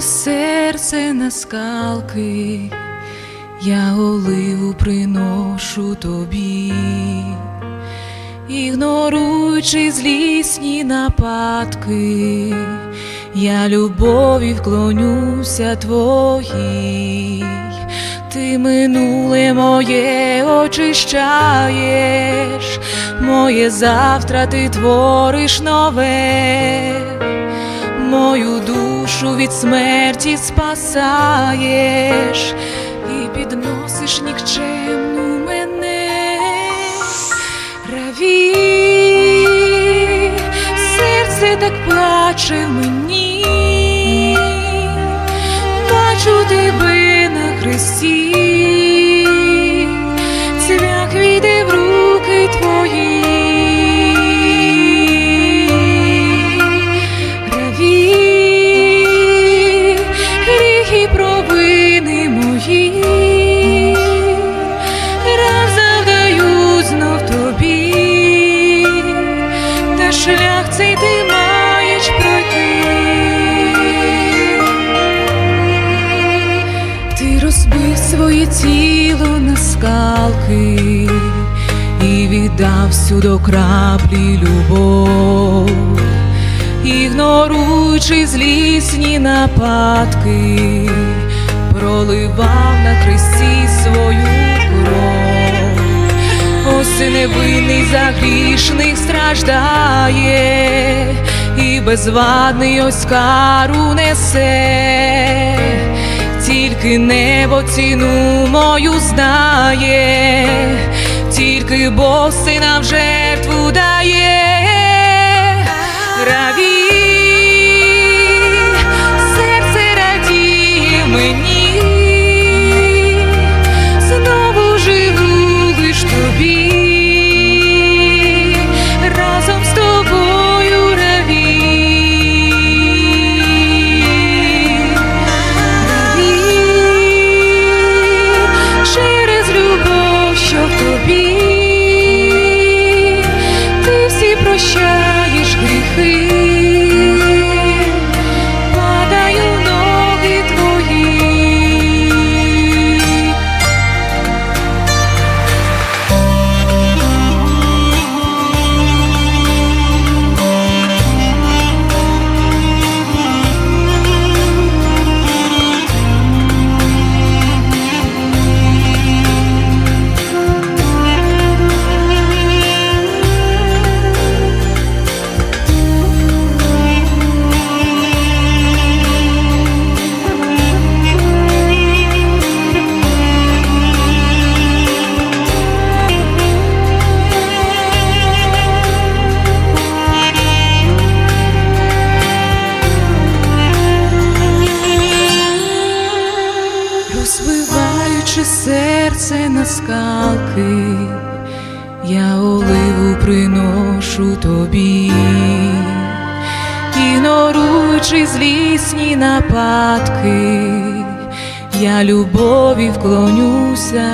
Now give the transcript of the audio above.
серце на скалки, я оливу приношу тобі, ігноруючи злісні нападки, я любові вклонюся твоїй, ти минуле моє очищаєш, моє завтра ти твориш нове мою душу від смерті спасаєш і підносиш нікчемну мене, Раві, серце так плаче мені, бачу тебе на хресті, тіло на скалки і віддав всю до краплі любов ігноруючи злісні нападки, проливав на хресті свою кров, ось і за грішних страждає, і безвадний ось кару несе, тільки небо ціну мою знає, тільки Бог сина в розбиваючи серце на скалки, я оливу приношу тобі, ігноруючи злісні нападки, я любові вклонюся